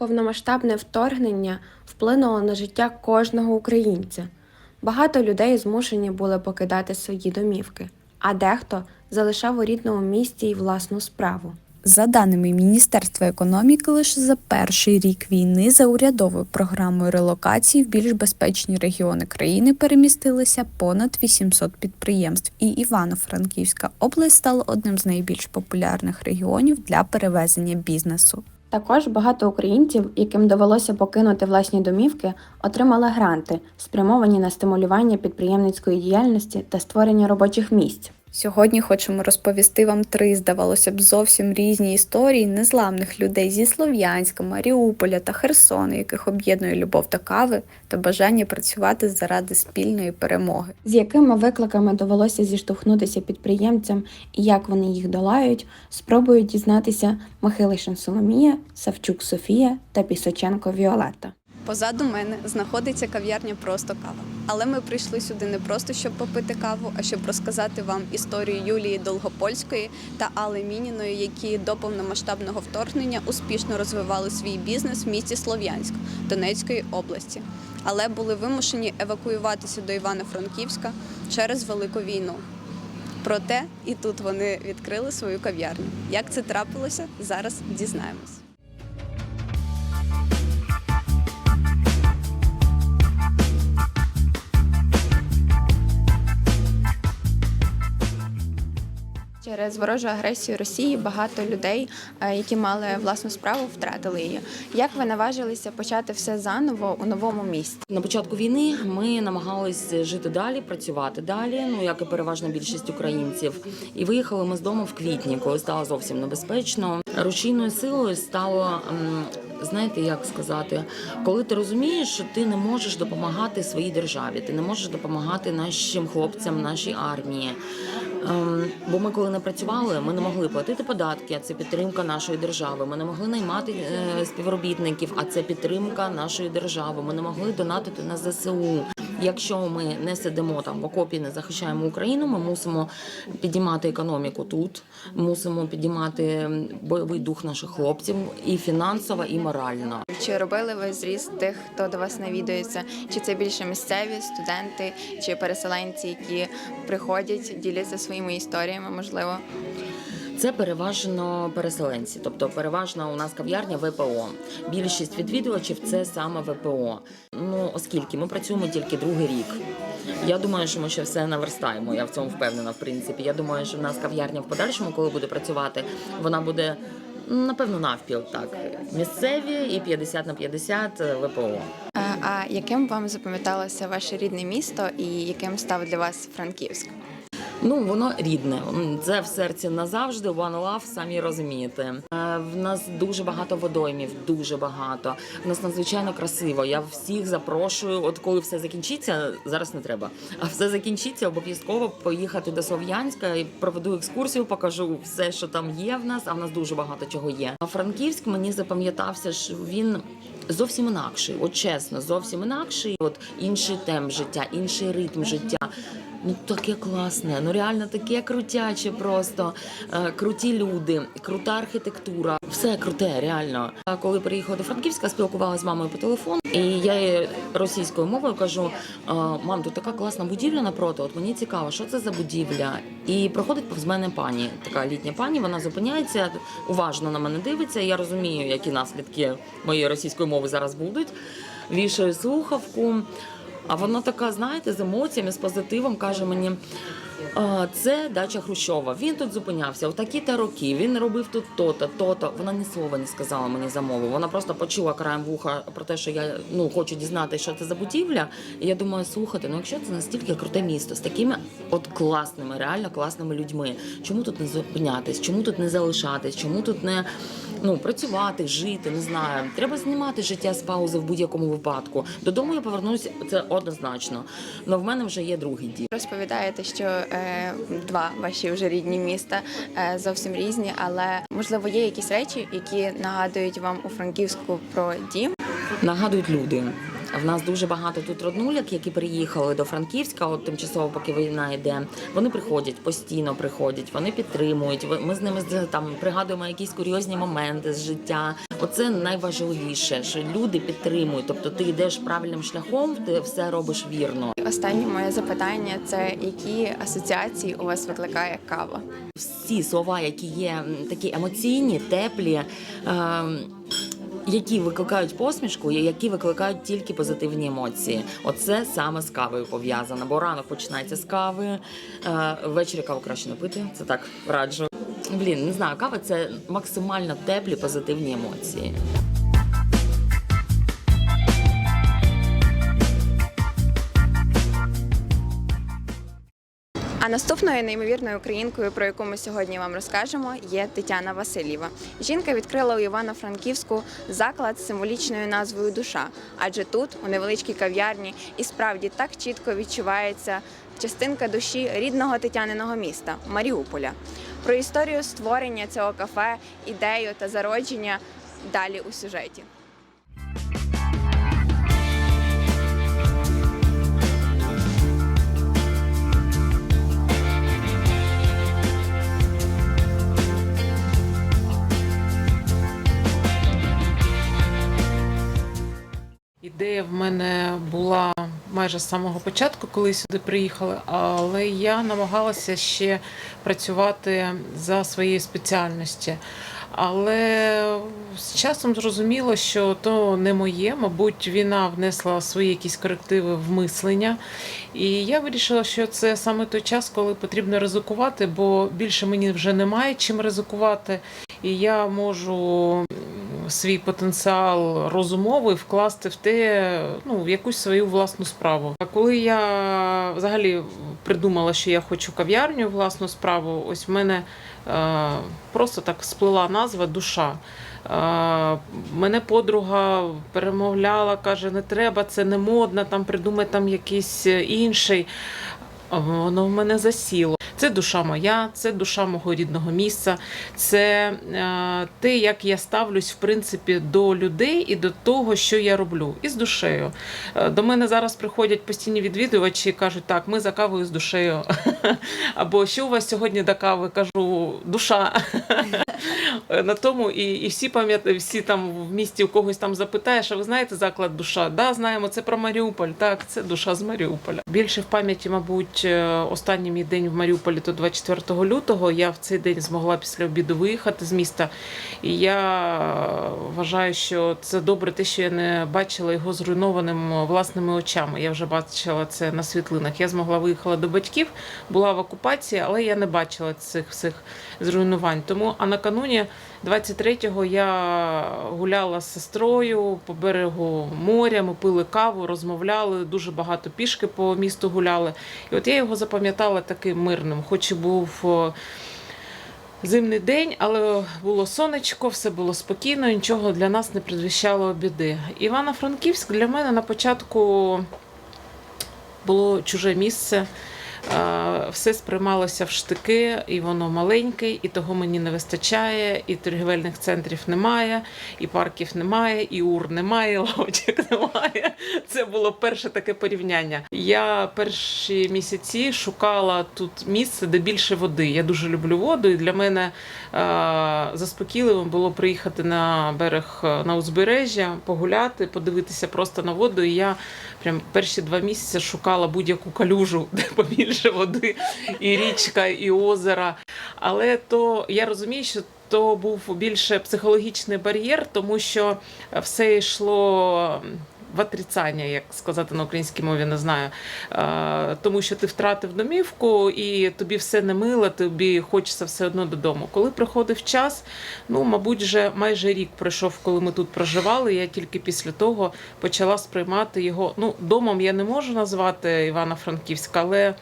Повномасштабне вторгнення вплинуло на життя кожного українця. Багато людей змушені були покидати свої домівки, а дехто залишав у рідному місті й власну справу. За даними Міністерства економіки, лише за перший рік війни за урядовою програмою релокації в більш безпечні регіони країни перемістилися понад 800 підприємств, і Івано-Франківська область стала одним з найбільш популярних регіонів для перевезення бізнесу. Також багато українців, яким довелося покинути власні домівки, отримали гранти, спрямовані на стимулювання підприємницької діяльності та створення робочих місць. Сьогодні хочемо розповісти вам три, здавалося б, зовсім різні історії незламних людей зі Слов'янська, Маріуполя та Херсону, яких об'єднує любов до кави та бажання працювати заради спільної перемоги. З якими викликами довелося зіштовхнутися підприємцям і як вони їх долають, спробують дізнатися Михайлишин Соломія, Савчук Софія та Пісоченко Віолетта. Позаду мене знаходиться кав'ярня Просто кава. Але ми прийшли сюди не просто щоб попити каву, а щоб розказати вам історію Юлії Долгопольської та Алли Мініної, які до повномасштабного вторгнення успішно розвивали свій бізнес в місті Слов'янськ Донецької області, але були вимушені евакуюватися до Івано-Франківська через велику війну. Проте і тут вони відкрили свою кав'ярню. Як це трапилося, зараз дізнаємось. Через ворожу агресію Росії багато людей, е, які мали власну справу, втратили її. Як ви наважилися почати все заново у новому місті? На початку війни ми намагались жити далі, працювати далі. Ну як і переважна більшість українців. І виїхали ми з дому в квітні, коли стало зовсім небезпечно. Рушійною силою стало. Знаєте, як сказати, коли ти розумієш, що ти не можеш допомагати своїй державі, ти не можеш допомагати нашим хлопцям, нашій армії. Ем, бо ми, коли не працювали, ми не могли платити податки, а це підтримка нашої держави. Ми не могли наймати е, співробітників, а це підтримка нашої держави. Ми не могли донатити на ЗСУ. Якщо ми не сидимо там в окопі, не захищаємо Україну, ми мусимо підіймати економіку тут, мусимо підіймати бойовий дух наших хлопців і фінансово, і морально. Чи робили ви зріз тих, хто до вас навідується? Чи це більше місцеві студенти чи переселенці, які приходять, діляться своїми історіями? Можливо, Це переважно переселенці, тобто переважно у нас кав'ярня ВПО. Більшість відвідувачів це саме ВПО. Ну оскільки ми працюємо тільки другий рік. Я думаю, що ми ще все наверстаємо. Я в цьому впевнена. В принципі, я думаю, що в нас кав'ярня в подальшому, коли буде працювати, вона буде напевно навпіл. Так місцеві і 50 на 50 ВПО. а, а яким вам запам'яталося ваше рідне місто і яким став для вас Франківськ? Ну, воно рідне. Це в серці назавжди. One love, самі розумієте. Е, В нас дуже багато водоймів, дуже багато. В нас надзвичайно красиво. Я всіх запрошую. От коли все закінчиться, зараз не треба. А все закінчиться, обов'язково поїхати до Слов'янська і проведу екскурсію, покажу все, що там є в нас. А в нас дуже багато чого є. А Франківськ мені запам'ятався, що він. Зовсім інакший, от чесно, зовсім інакший. От інший темп життя, інший ритм життя. Ну таке класне, ну реально таке крутяче, просто е, круті люди, крута архітектура, все круте, реально. А коли приїхала до Франківська, спілкувалася з мамою по телефону, і я їй російською мовою кажу: «Е, мам, тут така класна будівля напроти. От мені цікаво, що це за будівля. І проходить повз мене пані, така літня пані. Вона зупиняється, уважно на мене дивиться. Я розумію, які наслідки моєї російської мови зараз будуть. Вішаю слухавку. А вона така, знаєте, з емоціями, з позитивом каже мені. Це дача Хрущова. Він тут зупинявся у такі-то роки. Він робив тут то-то, то-то. Вона ні слова не сказала мені за мову. Вона просто почула краєм вуха про те, що я ну хочу дізнатися, що це за будівля. І я думаю, слухайте, ну якщо це настільки круте місто з такими от класними, реально класними людьми, чому тут не зупинятись? Чому тут не залишатись? Чому тут не ну працювати, жити? Не знаю. Треба знімати життя з паузи в будь-якому випадку. Додому я повернусь, це однозначно. Але в мене вже є другий дім. Розповідаєте, що е, два ваші вже рідні міста е, зовсім різні, але можливо є якісь речі, які нагадують вам у Франківську про дім. Нагадують люди. В нас дуже багато тут роднуляк, які приїхали до Франківська, от тимчасово, поки війна йде. Вони приходять, постійно приходять, вони підтримують. Ми з ними там пригадуємо якісь курйозні моменти з життя. Оце найважливіше, що люди підтримують. Тобто ти йдеш правильним шляхом, ти все робиш вірно. Останнє моє запитання це які асоціації у вас викликає кава? всі слова, які є такі емоційні, теплі. ем, які викликають посмішку, які викликають тільки позитивні емоції. Оце саме з кавою пов'язано. Бо ранок починається з кави, е, ввечері каву краще не пити. Це так раджу. Блін, не знаю, кава це максимально теплі позитивні емоції. Наступною неймовірною українкою, про яку ми сьогодні вам розкажемо, є Тетяна Васильєва. Жінка відкрила у Івано-Франківську заклад з символічною назвою Душа, адже тут, у невеличкій кав'ярні, і справді так чітко відчувається частинка душі рідного Тетяниного міста Маріуполя. Про історію створення цього кафе, ідею та зародження далі у сюжеті. Ідея в мене була майже з самого початку, коли сюди приїхали, але я намагалася ще працювати за своєю спеціальності. Але з часом зрозуміло, що то не моє. Мабуть, війна внесла свої якісь корективи в мислення. І я вирішила, що це саме той час, коли потрібно ризикувати, бо більше мені вже немає чим ризикувати. І я можу свій потенціал розумовий вкласти в те, ну, в якусь свою власну справу. А коли я взагалі придумала, що я хочу кав'ярню, власну справу, ось в мене е, просто так сплила назва душа. Е, мене подруга перемовляла, каже, не треба, це не модно, там придумай там якийсь інший. Воно в мене засіло. Це душа моя, це душа мого рідного місця, це е, те, як я ставлюсь в принципі до людей і до того, що я роблю, і з душею. Е, До мене зараз приходять постійні відвідувачі і кажуть, так, ми за кавою з душею. Або що у вас сьогодні до кави? Кажу, душа. На тому і, і всі пам'ятають, всі там в місті у когось там запитаєш, а ви знаєте заклад душа? Да, знаємо, це про Маріуполь. Так, це душа з Маріуполя. Більше в пам'яті, мабуть, е, останній мій день в Маріуполі то 24 лютого. Я в цей день змогла після обіду виїхати з міста. І я вважаю, що це добре, те, що я не бачила його зруйнованим власними очами. Я вже бачила це на світлинах. Я змогла виїхала до батьків, була в окупації, але я не бачила цих всіх зруйнувань. Тому а накануні 23-го я гуляла з сестрою по берегу моря. Ми пили каву, розмовляли, дуже багато пішки по місту гуляли. І от я його запам'ятала таким мирним, хоч і був. Зимний день, але було сонечко, все було спокійно, нічого для нас не предвіщало біди. Івано-Франківськ для мене на початку було чуже місце. Все сприймалося в штики, і воно маленьке, і того мені не вистачає, і торгівельних центрів немає, і парків немає, і ур немає, і лавочок немає. Це було перше таке порівняння. Я перші місяці шукала тут місце, де більше води. Я дуже люблю воду, і для мене заспокійливим було приїхати на берег е, на узбережжя, погуляти, подивитися просто на воду. І я прям перші два місяці шукала будь-яку калюжу, де побільше води, і річка, і озера. Але то я розумію, що то був більше психологічний бар'єр, тому що все йшло. В отрицання, як сказати на українській мові, не знаю. Тому що ти втратив домівку і тобі все не мило, тобі хочеться все одно додому. Коли приходив час, ну, мабуть, вже майже рік пройшов, коли ми тут проживали. Я тільки після того почала сприймати його. Ну, домом я не можу назвати Івано-Франківська, але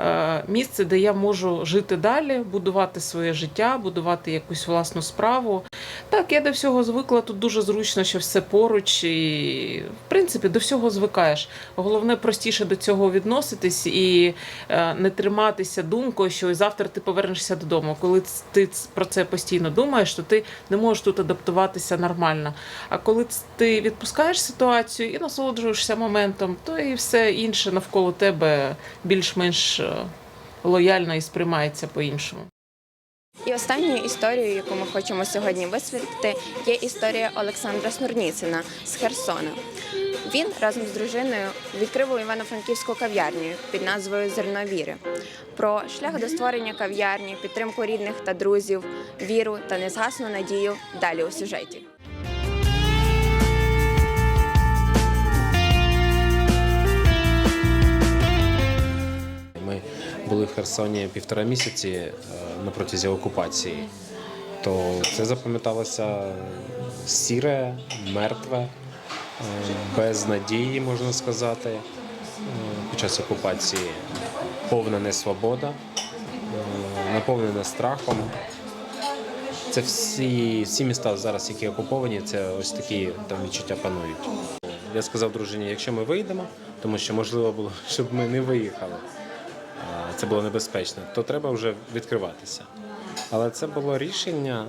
е, місце, де я можу жити далі, будувати своє життя, будувати якусь власну справу. Так, я до всього звикла. Тут дуже зручно, що все поруч, і в принципі до всього звикаєш. Головне простіше до цього відноситись і е, не триматися думкою, що завтра ти повернешся додому. Коли ти про це постійно думаєш, то ти не можеш тут адаптуватися нормально. А коли ти відпускаєш ситуацію і насолоджуєшся моментом, то і все інше навколо тебе більш-менш е, лояльно і сприймається по-іншому. І останньою історією, яку ми хочемо сьогодні висвітлити, є історія Олександра Снурніцина з Херсона. Він разом з дружиною відкрив у Івано-Франківську кав'ярню під назвою Зерно віри. Про шлях до створення кав'ярні, підтримку рідних та друзів, віру та незгасну надію далі у сюжеті. Були в Херсоні півтора місяці е, на протязі окупації, то це запам'яталося сіре, мертве, е, без надії, можна сказати, е, під час окупації. Повна несвобода, наповнена страхом. Це всі, всі міста зараз, які окуповані, це ось такі там відчуття панують. Я сказав дружині, якщо ми вийдемо, тому що можливо було, щоб ми не виїхали це було небезпечно, то треба вже відкриватися. Але це було рішення,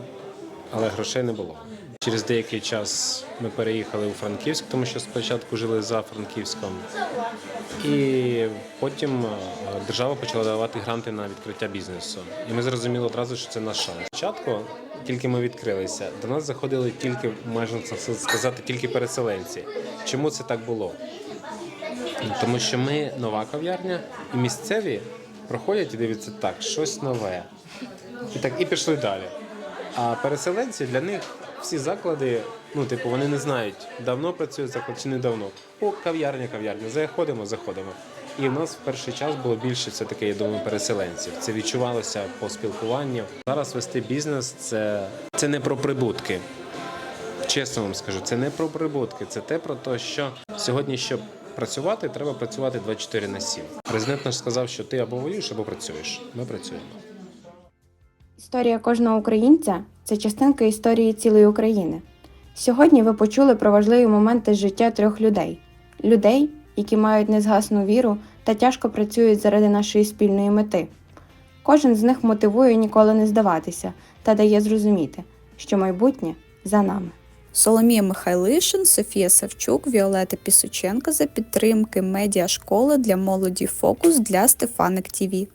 але грошей не було. Через деякий час ми переїхали у Франківськ, тому що спочатку жили за Франківськом. І потім держава почала давати гранти на відкриття бізнесу. І ми зрозуміли одразу, що це наш шанс. Спочатку, тільки ми відкрилися, до нас заходили тільки, можна сказати, тільки переселенці. Чому це так було? Тому що ми нова кав'ярня, і місцеві проходять і дивляться так, щось нове. І так, і пішли далі. А переселенці для них всі заклади, ну, типу, вони не знають, давно працює заклад чи не давно. О, кав'ярня, кав'ярня. Заходимо, заходимо. І в нас в перший час було більше все-таки, я думаю, переселенців. Це відчувалося по спілкуванню. Зараз вести бізнес це, це не про прибутки. Чесно вам скажу, це не про прибутки, це те про те, що сьогодні, щоб працювати, треба працювати 24 на 7. Президент наш сказав, що ти або воюєш, або працюєш. Ми працюємо. Історія кожного українця це частинка історії цілої України. Сьогодні ви почули про важливі моменти життя трьох людей: людей, які мають незгасну віру та тяжко працюють заради нашої спільної мети. Кожен з них мотивує ніколи не здаватися та дає зрозуміти, що майбутнє за нами. Соломія Михайлишин, Софія Савчук, Віолета Пісоченко за підтримки медіашколи для молоді Фокус для Стефаник ТІВІ.